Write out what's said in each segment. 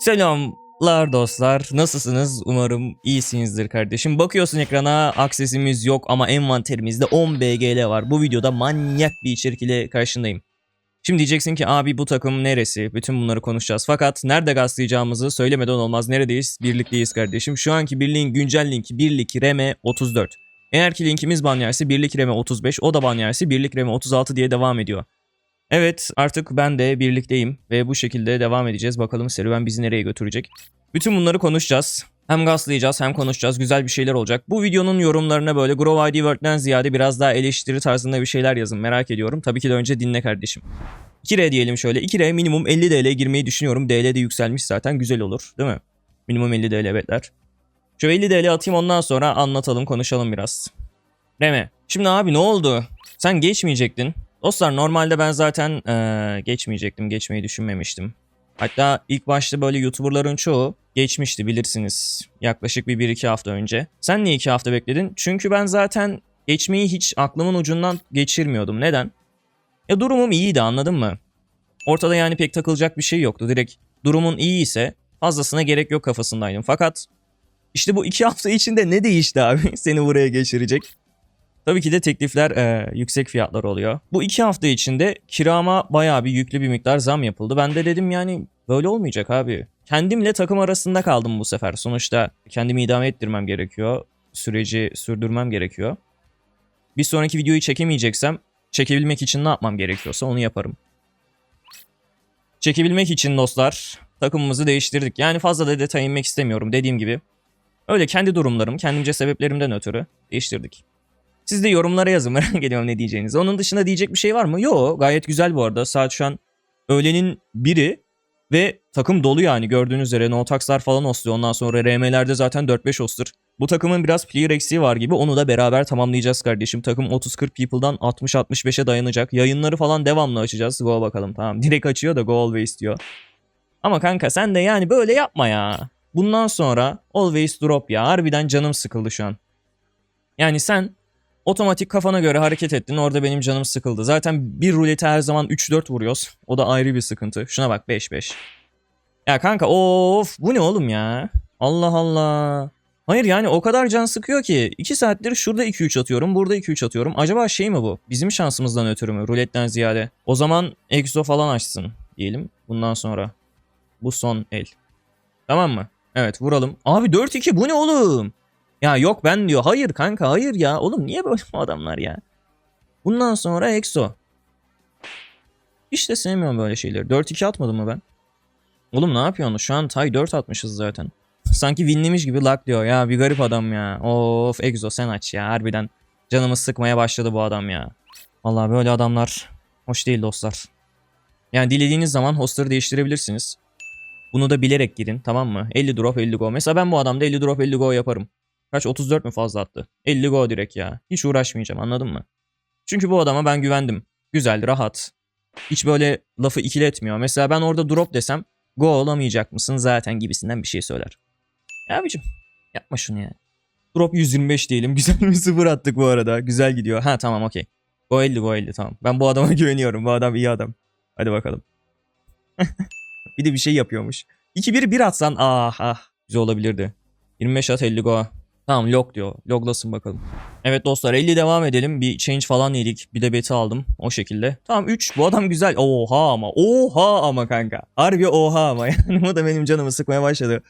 Selamlar dostlar. Nasılsınız? Umarım iyisinizdir kardeşim. Bakıyorsun ekrana aksesimiz yok ama envanterimizde 10 BGL var. Bu videoda manyak bir içerik ile karşındayım. Şimdi diyeceksin ki abi bu takım neresi? Bütün bunları konuşacağız. Fakat nerede gazlayacağımızı söylemeden olmaz. Neredeyiz? Birlikteyiz kardeşim. Şu anki birliğin güncel linki birlik reme 34. Eğer ki linkimiz ban birlik reme 35, o da ban birlik reme 36 diye devam ediyor. Evet artık ben de birlikteyim ve bu şekilde devam edeceğiz. Bakalım serüven bizi nereye götürecek. Bütün bunları konuşacağız. Hem gazlayacağız hem konuşacağız. Güzel bir şeyler olacak. Bu videonun yorumlarına böyle Grow ID World'den ziyade biraz daha eleştiri tarzında bir şeyler yazın. Merak ediyorum. Tabii ki de önce dinle kardeşim. 2R diyelim şöyle. 2R minimum 50 TL girmeyi düşünüyorum. DL de yükselmiş zaten. Güzel olur değil mi? Minimum 50 TL betler. Şöyle 50 TL atayım ondan sonra anlatalım konuşalım biraz. Reme. Şimdi abi ne oldu? Sen geçmeyecektin. Dostlar normalde ben zaten eee, geçmeyecektim. Geçmeyi düşünmemiştim. Hatta ilk başta böyle YouTuber'ların çoğu geçmişti bilirsiniz. Yaklaşık bir 1-2 hafta önce. Sen niye 2 hafta bekledin? Çünkü ben zaten geçmeyi hiç aklımın ucundan geçirmiyordum. Neden? Ya durumum iyiydi anladın mı? Ortada yani pek takılacak bir şey yoktu. Direkt durumun iyi ise fazlasına gerek yok kafasındaydım. Fakat işte bu 2 hafta içinde ne değişti abi seni buraya geçirecek? Tabii ki de teklifler e, yüksek fiyatlar oluyor. Bu iki hafta içinde kirama bayağı bir yüklü bir miktar zam yapıldı. Ben de dedim yani böyle olmayacak abi. Kendimle takım arasında kaldım bu sefer. Sonuçta kendimi idame ettirmem gerekiyor. Süreci sürdürmem gerekiyor. Bir sonraki videoyu çekemeyeceksem çekebilmek için ne yapmam gerekiyorsa onu yaparım. Çekebilmek için dostlar takımımızı değiştirdik. Yani fazla da detay inmek istemiyorum dediğim gibi. Öyle kendi durumlarım, kendimce sebeplerimden ötürü değiştirdik. Siz de yorumlara yazın merak ediyorum ne diyeceğinizi. Onun dışında diyecek bir şey var mı? Yo gayet güzel bu arada. Saat şu an öğlenin biri ve takım dolu yani gördüğünüz üzere no taxlar falan osluyor. Ondan sonra RM'lerde zaten 4-5 ostur. Bu takımın biraz player eksiği var gibi onu da beraber tamamlayacağız kardeşim. Takım 30-40 people'dan 60-65'e dayanacak. Yayınları falan devamlı açacağız. Go bakalım tamam. Direkt açıyor da go always diyor. Ama kanka sen de yani böyle yapma ya. Bundan sonra always drop ya. Harbiden canım sıkıldı şu an. Yani sen Otomatik kafana göre hareket ettin. Orada benim canım sıkıldı. Zaten bir rulete her zaman 3-4 vuruyoruz. O da ayrı bir sıkıntı. Şuna bak 5-5. Ya kanka of bu ne oğlum ya? Allah Allah. Hayır yani o kadar can sıkıyor ki. 2 saattir şurada 2-3 atıyorum. Burada 2-3 atıyorum. Acaba şey mi bu? Bizim şansımızdan ötürü mü? Ruletten ziyade. O zaman Exo falan açsın diyelim. Bundan sonra. Bu son el. Tamam mı? Evet vuralım. Abi 4-2 bu ne oğlum? Ya yok ben diyor. Hayır kanka hayır ya. Oğlum niye böyle bu adamlar ya? Bundan sonra EXO. İşte sevmiyorum böyle şeyleri. 4-2 atmadım mı ben? Oğlum ne yapıyorsun? Şu an Tay 4 atmışız zaten. Sanki winlemiş gibi lak diyor. Ya bir garip adam ya. Of EXO sen aç ya. Harbiden canımı sıkmaya başladı bu adam ya. Vallahi böyle adamlar hoş değil dostlar. Yani dilediğiniz zaman hostları değiştirebilirsiniz. Bunu da bilerek girin tamam mı? 50 drop 50 go. Mesela ben bu adamda 50 drop 50 go yaparım. Kaç 34 mü fazla attı? 50 go direkt ya. Hiç uğraşmayacağım anladın mı? Çünkü bu adama ben güvendim. Güzel, rahat. Hiç böyle lafı ikiletmiyor. Mesela ben orada drop desem go olamayacak mısın zaten gibisinden bir şey söyler. Ya abicim yapma şunu ya. Drop 125 diyelim. Güzel bir sıfır attık bu arada. Güzel gidiyor. Ha tamam okey. Go 50 go 50 tamam. Ben bu adama güveniyorum. Bu adam iyi adam. Hadi bakalım. bir de bir şey yapıyormuş. 2-1 1 atsan ah ah. Güzel olabilirdi. 25 at 50 go. Tamam log diyor. Loglasın bakalım. Evet dostlar 50 devam edelim. Bir change falan yedik. Bir de beti aldım. O şekilde. Tamam 3. Bu adam güzel. Oha ama. Oha ama kanka. Harbi oha ama. Yani bu da benim canımı sıkmaya başladı.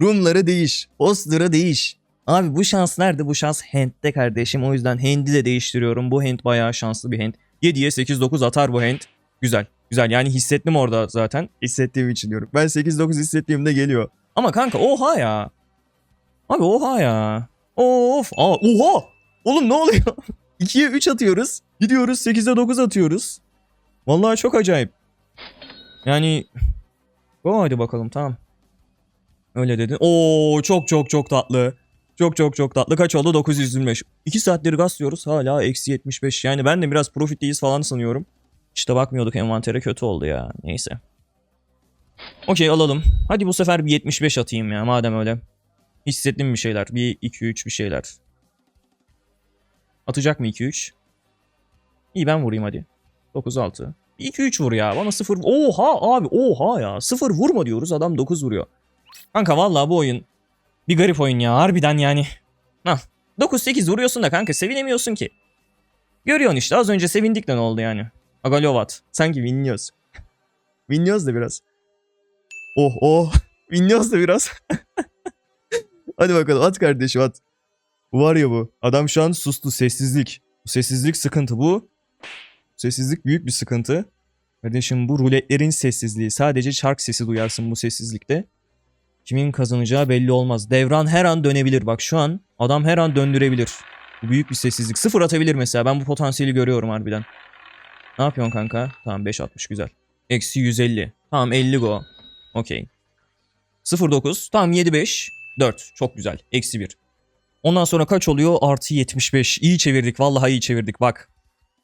Room'ları değiş. Host'ları değiş. Abi bu şans nerede? Bu şans hand'de kardeşim. O yüzden hand'i de değiştiriyorum. Bu hand bayağı şanslı bir hand. 7'ye 8-9 atar bu hand. Güzel. Güzel yani hissettim orada zaten. Hissettiğim için diyorum. Ben 8-9 hissettiğimde geliyor. Ama kanka oha ya. Abi oha ya. Of. Aa, oha. Oğlum ne oluyor? 2'ye 3 atıyoruz. Gidiyoruz 8'e 9 atıyoruz. Vallahi çok acayip. Yani Go hadi bakalım tamam. Öyle dedin. Oo çok çok çok tatlı. Çok çok çok tatlı. Kaç oldu? 925. 2 saatleri gaslıyoruz. Hala eksi 75. Yani ben de biraz profitliyiz falan sanıyorum. İşte bakmıyorduk envantere kötü oldu ya. Neyse. Okey alalım. Hadi bu sefer bir 75 atayım ya madem öyle. Hissettim bir şeyler. Bir 2-3 bir şeyler. Atacak mı 2-3? İyi ben vurayım hadi. 9-6. 2-3 vur ya. Bana 0 Oha abi oha ya. 0 vurma diyoruz adam 9 vuruyor. Kanka vallahi bu oyun bir garip oyun ya harbiden yani. Hah 9-8 vuruyorsun da kanka sevinemiyorsun ki. Görüyorsun işte az önce sevindik de ne oldu yani. Agalovat. Sanki winliyoruz. winliyoruz da biraz. Oh oh. winliyoruz da biraz. Hadi bakalım at kardeşim at. Bu var ya bu. Adam şu an sustu sessizlik. Sessizlik sıkıntı bu. Sessizlik büyük bir sıkıntı. Kardeşim bu ruletlerin sessizliği. Sadece çark sesi duyarsın bu sessizlikte. Kimin kazanacağı belli olmaz. Devran her an dönebilir. Bak şu an adam her an döndürebilir. Bu büyük bir sessizlik. Sıfır atabilir mesela. Ben bu potansiyeli görüyorum harbiden. Ne yapıyorsun kanka? Tamam 5.60 güzel. Eksi 150. Tamam 50 go. Okey. 0.9. Tamam 7.5. 4. Çok güzel. Eksi 1. Ondan sonra kaç oluyor? Artı 75. İyi çevirdik. Vallahi iyi çevirdik. Bak.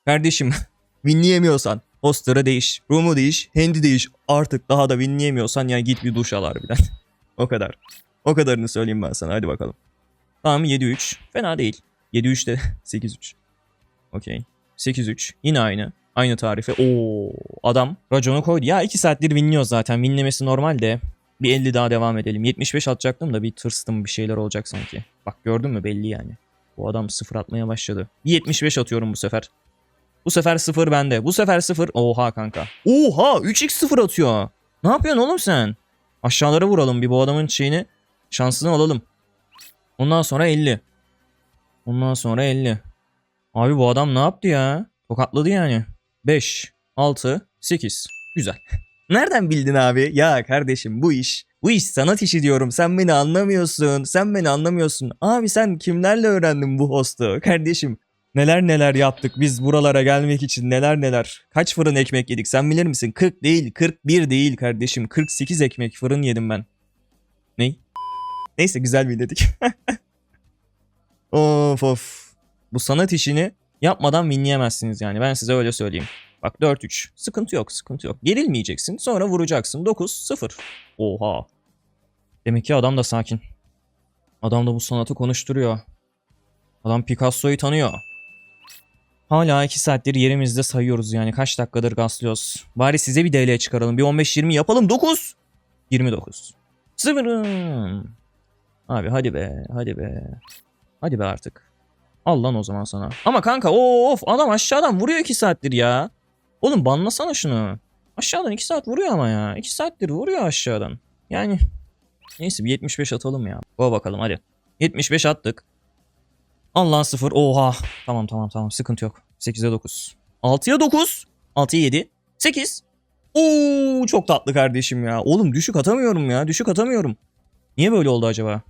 Kardeşim winleyemiyorsan Oster'ı değiş. Room'u değiş. Hand'i değiş. Artık daha da winleyemiyorsan yani git bir duş al harbiden. o kadar. O kadarını söyleyeyim ben sana. Hadi bakalım. Tamam 7-3. Fena değil. 7-3 de 8-3. Okey. 8-3. Yine aynı. Aynı tarife. Oo, adam raconu koydu. Ya 2 saattir winliyor zaten. Winlemesi normal de. Bir 50 daha devam edelim. 75 atacaktım da bir tırstım bir şeyler olacak sanki. Bak gördün mü belli yani. Bu adam sıfır atmaya başladı. Bir 75 atıyorum bu sefer. Bu sefer sıfır bende. Bu sefer sıfır. Oha kanka. Oha 3x sıfır atıyor. Ne yapıyorsun oğlum sen? Aşağılara vuralım bir bu adamın şeyini. Şansını alalım. Ondan sonra 50. Ondan sonra 50. Abi bu adam ne yaptı ya? Tokatladı yani. 5, 6, 8. Güzel. Nereden bildin abi? Ya kardeşim bu iş. Bu iş sanat işi diyorum. Sen beni anlamıyorsun. Sen beni anlamıyorsun. Abi sen kimlerle öğrendin bu hostu? Kardeşim neler neler yaptık biz buralara gelmek için neler neler. Kaç fırın ekmek yedik sen bilir misin? 40 değil 41 değil kardeşim. 48 ekmek fırın yedim ben. Ney? Neyse güzel bir dedik. of of. Bu sanat işini yapmadan winleyemezsiniz yani. Ben size öyle söyleyeyim. Bak 4-3. Sıkıntı yok, sıkıntı yok. Gerilmeyeceksin. Sonra vuracaksın. 9-0. Oha. Demek ki adam da sakin. Adam da bu sanatı konuşturuyor. Adam Picasso'yu tanıyor. Hala 2 saattir yerimizde sayıyoruz yani. Kaç dakikadır gaslıyoruz. Bari size bir DL çıkaralım. Bir 15-20 yapalım. 9. 29. Sıfırım. Abi hadi be. Hadi be. Hadi be artık. Al lan o zaman sana. Ama kanka of adam aşağıdan vuruyor 2 saattir ya. Oğlum banlasana şunu. Aşağıdan 2 saat vuruyor ama ya. 2 saattir vuruyor aşağıdan. Yani neyse bir 75 atalım ya. Go bakalım hadi. 75 attık. Al lan 0. Oha. Tamam tamam tamam sıkıntı yok. 8'e 9. 6'ya 9. 6'ya 7. 8. Oo çok tatlı kardeşim ya. Oğlum düşük atamıyorum ya. Düşük atamıyorum. Niye böyle oldu acaba?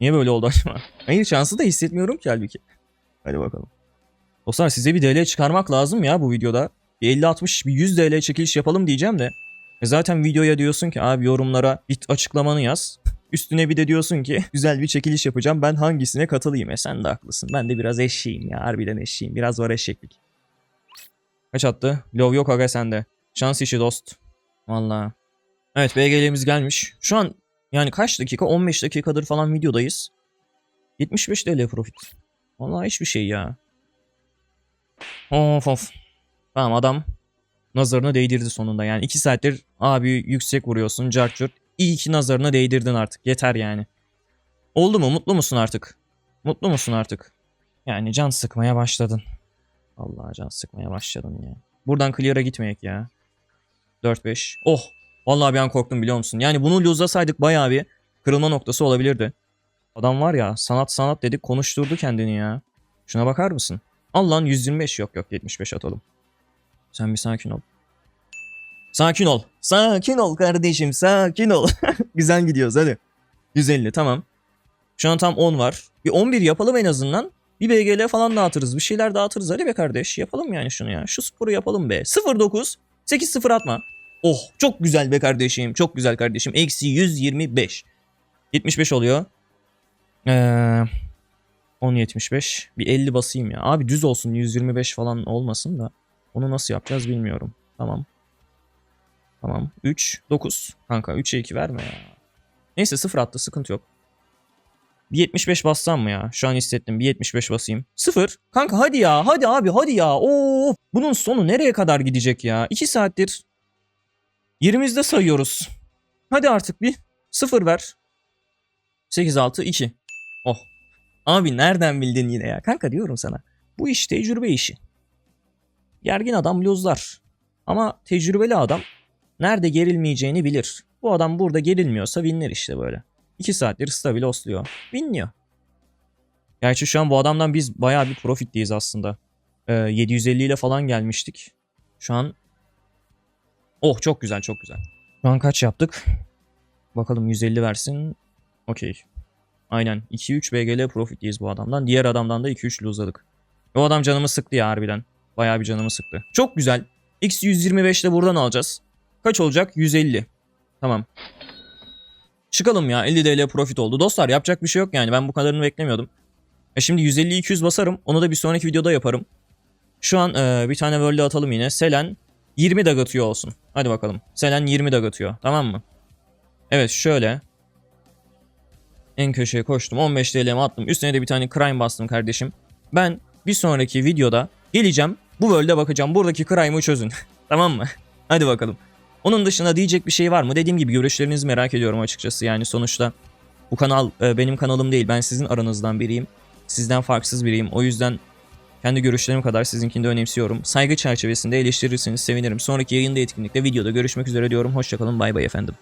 Niye böyle oldu acaba? Hayır şansı da hissetmiyorum ki halbuki. Hadi bakalım. Dostlar size bir DL çıkarmak lazım ya bu videoda. Bir 50-60 bir 100 DL çekiliş yapalım diyeceğim de. E zaten videoya diyorsun ki abi yorumlara bit açıklamanı yaz. Üstüne bir de diyorsun ki güzel bir çekiliş yapacağım ben hangisine katılayım? E sen de haklısın. Ben de biraz eşeğim ya harbiden eşeğim. Biraz var eşeklik. Kaç attı? Lov yok aga sende. Şans işi dost. Valla. Evet BGL'miz gelmiş. Şu an yani kaç dakika? 15 dakikadır falan videodayız. 75 TL profit. Vallahi hiçbir şey ya. Of of. Tamam adam nazarını değdirdi sonunda yani. 2 saattir abi yüksek vuruyorsun carçurt. İyi ki nazarına değdirdin artık. Yeter yani. Oldu mu? Mutlu musun artık? Mutlu musun artık? Yani can sıkmaya başladın. Allah can sıkmaya başladın ya. Buradan clear'a gitmeyek ya. 4-5. Oh. Vallahi bir an korktum biliyor musun? Yani bunu lose'lasaydık bayağı bir kırılma noktası olabilirdi. Adam var ya sanat sanat dedik konuşturdu kendini ya. Şuna bakar mısın? Al lan 125 yok yok 75 atalım. Sen bir sakin ol. Sakin ol. Sakin ol kardeşim sakin ol. Güzel gidiyoruz hadi. 150 tamam. Şu an tam 10 var. Bir 11 yapalım en azından. Bir BGL falan dağıtırız. Bir şeyler dağıtırız. Hadi be kardeş. Yapalım yani şunu ya. Şu sporu yapalım be. 0-9. 8-0 atma. Oh çok güzel be kardeşim. Çok güzel kardeşim. Eksi 125. 75 oluyor. Ee, 10.75. Bir 50 basayım ya. Abi düz olsun 125 falan olmasın da. Onu nasıl yapacağız bilmiyorum. Tamam. Tamam. 3, 9. Kanka 3'e 2 verme ya. Neyse 0 attı sıkıntı yok. Bir 75 bassam mı ya? Şu an hissettim. Bir 75 basayım. Sıfır. Kanka hadi ya. Hadi abi hadi ya. Oo. Bunun sonu nereye kadar gidecek ya? 2 saattir yerimizde sayıyoruz. Hadi artık bir sıfır ver. 8 6 2. Oh. Abi nereden bildin yine ya? Kanka diyorum sana. Bu iş tecrübe işi. Gergin adam lozlar. Ama tecrübeli adam nerede gerilmeyeceğini bilir. Bu adam burada gerilmiyorsa winler işte böyle. 2 saattir stabil osluyor. Winliyor. Gerçi şu an bu adamdan biz bayağı bir profitliyiz aslında. Ee, 750 ile falan gelmiştik. Şu an... Oh çok güzel çok güzel. Şu an kaç yaptık? Bakalım 150 versin. Okey. Aynen. 2-3 BGL profitliyiz bu adamdan. Diğer adamdan da 2-3 loseladık. O adam canımı sıktı ya harbiden. Bayağı bir canımı sıktı. Çok güzel. X125 de buradan alacağız. Kaç olacak? 150. Tamam. Çıkalım ya 50 TL profit oldu. Dostlar yapacak bir şey yok yani ben bu kadarını beklemiyordum. E şimdi 150-200 basarım. Onu da bir sonraki videoda yaparım. Şu an e, bir tane world'e atalım yine. Selen 20 dag atıyor olsun. Hadi bakalım. Selen 20 dag atıyor. Tamam mı? Evet şöyle. En köşeye koştum. 15 TL'mi attım. Üstüne de bir tane crime bastım kardeşim. Ben bir sonraki videoda geleceğim. Bu world'e bakacağım. Buradaki crime'ı çözün. tamam mı? Hadi bakalım. Onun dışında diyecek bir şey var mı? Dediğim gibi görüşlerinizi merak ediyorum açıkçası. Yani sonuçta bu kanal e, benim kanalım değil. Ben sizin aranızdan biriyim. Sizden farksız biriyim. O yüzden kendi görüşlerim kadar sizinkini de önemsiyorum. Saygı çerçevesinde eleştirirseniz sevinirim. Sonraki yayında etkinlikte videoda görüşmek üzere diyorum. Hoşçakalın bay bay efendim.